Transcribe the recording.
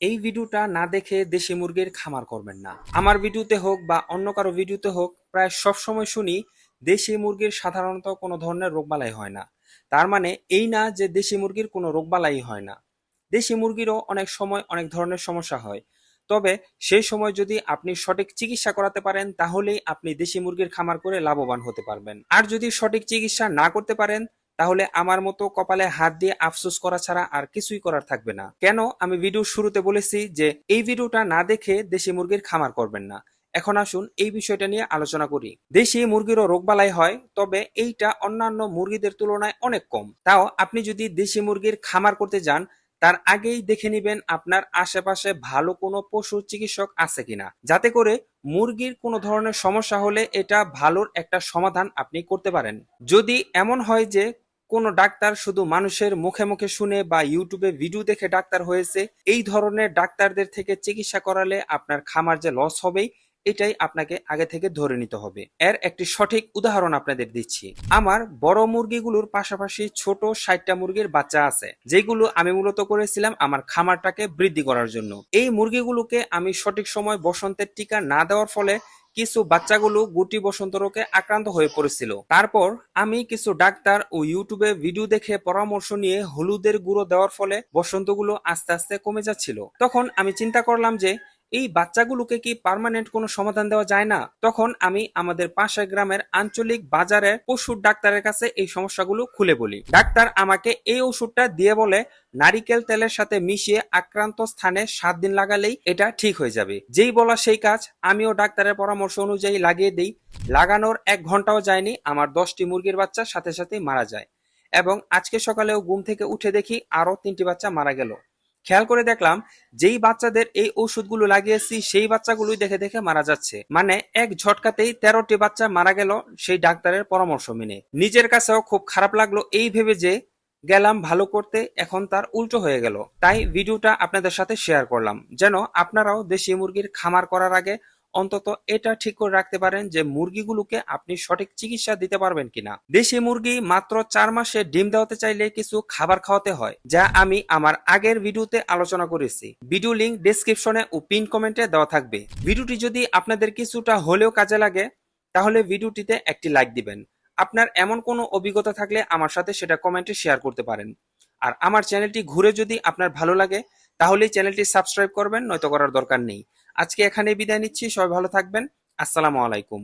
এই ভিডিওটা না দেখে দেশি মুরগির খামার করবেন না। আমার ভিডিওতে হোক বা অন্য কারও ভিডিওতে হোক, প্রায় সব সময় শুনি, দেশি মুরগির সাধারণত কোনো ধরনের রোগবালাই হয় না। তার মানে এই না যে দেশি মুরগির কোনো রোগবালাই হয় না। দেশি মুরগিরও অনেক সময় অনেক ধরনের সমস্যা হয়। তবে সেই সময় যদি আপনি সঠিক চিকিৎসা করাতে পারেন, তাহলেই আপনি দেশি মুরগির খামার করে লাভবান হতে পারবেন। আর যদি সঠিক চিকিৎসা না করতে পারেন তাহলে আমার মতো কপালে হাত দিয়ে আফসোস করা ছাড়া আর কিছুই করার থাকবে না। কেন? আমি ভিডিও শুরুতে বলেছি যে, এই ভিডিওটা না দেখে দেশি মুরগির খামার করবেন না। এখন আসুন এই বিষয়টা নিয়ে আলোচনা করি। দেশি মুরগিরও রোগবালাই হয়, তবে এইটা অন্যান্য মুরগিদের তুলনায় অনেক কম। তাও আপনি যদি দেশি মুরগির খামার করতে যান, তার আগেই দেখে নিবেন আপনার আশেপাশে ভালো কোনো পশু চিকিৎসক আছে কিনা। যাতে করে মুরগির কোনো ধরনের সমস্যা হলে এটা ভালোর একটা সমাধান আপনি করতে পারেন। যদি এমন হয় যে কোনো ডাক্তার শুধু মানুষের মুখে মুখে শুনে বা ইউটিউবে ভিডিও দেখে ডাক্তার হয়েছে, এই ধরনের ডাক্তারদের থেকে চিকিৎসা করালে আপনার খামার যে লস হবেই। এটাই আপনাকে আগে থেকে ধরে নিতে হবে। এর একটি সঠিক উদাহরণ আপনাদের দিচ্ছি। আমার বড় মুরগিগুলোর পাশাপাশি ছোট ষাটটা মুরগির বাচ্চা আছে। যেগুলো আমি মূলত করেছিলাম আমার খামারটাকে বৃদ্ধি করার জন্য। এই মুরগিগুলোকে আমি সঠিক সময় বসন্তের টিকা না দেওয়ার ফলে কিছু বাচ্চাগুলো গুটি বসন্ত রোগে আক্রান্ত হয়ে পড়েছিল। তারপর আমি কিছু ডাক্তার ও ইউটিউবে ভিডিও দেখে পরামর্শ নিয়ে হলুদের গুঁড়ো দেওয়ার ফলে বসন্তগুলো আস্তে আস্তে কমে যাচ্ছিল। তখন আমি চিন্তা করলাম যে এই বাচ্চাগুলোকে কি পার্মানেন্ট কোনো সমাধান দেওয়া যায় না? তখন আমি আমাদের পাশের গ্রামের আঞ্চলিক বাজারে পশুর ডাক্তারের কাছে এই সমস্যাগুলো খুলে বলি। ডাক্তার আমাকে এই ওষুধটা দিয়ে বলে, নারিকেল তেলের সাথে মিশিয়ে আক্রান্ত স্থানে সাত দিন লাগালেই এটা ঠিক হয়ে যাবে। যেই বলা সেই কাজ, আমিও ডাক্তারের পরামর্শ অনুযায়ী লাগিয়ে দিই। লাগানোর এক ঘন্টাও যায়নি, আমার দশটি মুরগির বাচ্চা সাথে সাথেই মারা যায়। এবং আজকে সকালেও ঘুম থেকে উঠে দেখি আরও তিনটি বাচ্চা মারা গেল। খেয়াল করে দেখলাম, যেই বাচ্চাদের এই ওষুধগুলো লাগিয়েছি, সেই বাচ্চাগুলোই দেখে দেখে মারা যাচ্ছে। মানে এক ঝটকাতেই তেরোটি বাচ্চা মারা গেল সেই ডাক্তারের পরামর্শ মেনে। নিজের কাছেও খুব খারাপ লাগল এই ভেবে যে, গেলাম ভালো করতে, এখন তার উল্টো হয়ে গেল। তাই ভিডিওটা আপনাদের সাথে শেয়ার করলাম। যেন আপনারাও দেশি মুরগির খামার করার আগে অন্তত এটা ঠিক করে রাখতে পারেন যে মুরগিগুলোকে আপনি সঠিক চিকিৎসা দিতে পারবেন কিনা। দেশি মুরগি মাত্র চার মাসে ডিম দেওয়াতে চাইলে কিছু খাবার খাওয়াতে হয়, যা আমি আমার আগের ভিডিওতে আলোচনা করেছি। ভিডিও লিঙ্ক ডেসক্রিপশনে ও পিন কমেন্টে দেওয়া থাকবে। ভিডিওটি যদি আপনাদের কিছুটা হলেও কাজে লাগে, তাহলে ভিডিওটিতে একটি লাইক দিবেন। আপনার এমন কোনো অভিজ্ঞতা থাকলে আমার সাথে সেটা কমেন্টে শেয়ার করতে পারেন। আর আমার চ্যানেলটি ঘুরে যদি আপনার ভালো লাগে, তাহলেই চ্যানেলটি সাবস্ক্রাইব করবেন, নয়তো করার দরকার নেই। আজকে এখানে বিদায় নিচ্ছি সবাই ভালো থাকবেন। আসসালামু আলাইকুম।